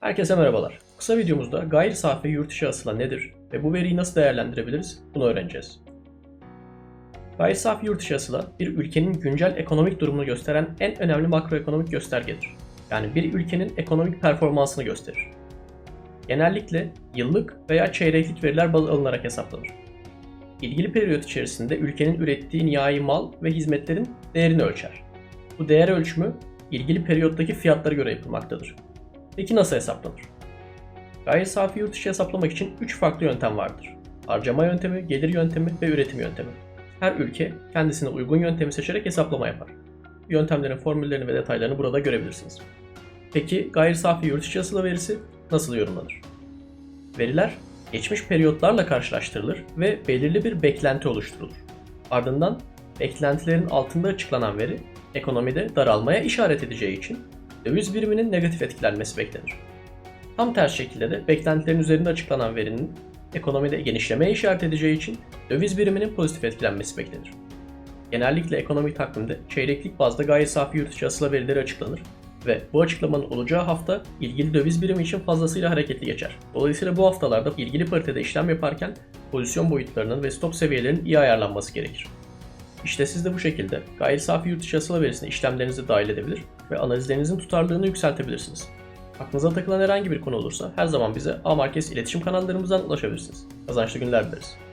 Herkese merhabalar. Kısa videomuzda gayri safi yurt içi hasıla nedir ve bu veriyi nasıl değerlendirebiliriz bunu öğreneceğiz. Gayri safi yurt içi hasıla bir ülkenin güncel ekonomik durumunu gösteren en önemli makroekonomik göstergedir. Yani bir ülkenin ekonomik performansını gösterir. Genellikle yıllık veya çeyreklik veriler baz alınarak hesaplanır. İlgili periyot içerisinde ülkenin ürettiği nihai mal ve hizmetlerin değerini ölçer. Bu değer ölçümü ilgili periyottaki fiyatlara göre yapılmaktadır. Peki nasıl hesaplanır? Gayri safi yurt içi hesaplamak için 3 farklı yöntem vardır. Harcama yöntemi, gelir yöntemi ve üretim yöntemi. Her ülke kendisine uygun yöntemi seçerek hesaplama yapar. Yöntemlerin formüllerini ve detaylarını burada görebilirsiniz. Peki gayri safi yurt içi hasıla verisi nasıl yorumlanır? Veriler geçmiş periyotlarla karşılaştırılır ve belirli bir beklenti oluşturulur. Ardından beklentilerin altında açıklanan veri ekonomide daralmaya işaret edeceği için döviz biriminin negatif etkilenmesi beklenir. Tam ters şekilde de beklentilerin üzerinde açıklanan verinin ekonomide genişlemeye işaret edeceği için döviz biriminin pozitif etkilenmesi beklenir. Genellikle ekonomik takvimde çeyreklik bazda gayri safi yurt içi hasıla verileri açıklanır ve bu açıklamanın olacağı hafta ilgili döviz birimi için fazlasıyla hareketli geçer. Dolayısıyla bu haftalarda ilgili paritede işlem yaparken pozisyon boyutlarının ve stop seviyelerinin iyi ayarlanması gerekir. İşte siz de bu şekilde gayri safi yurt içi hasıla verisini işlemlerinize dahil edebilir ve analizlerinizin tutarlılığını yükseltebilirsiniz. Aklınıza takılan herhangi bir konu olursa her zaman bize A Markets iletişim kanallarımızdan ulaşabilirsiniz. Kazançlı günler dileriz.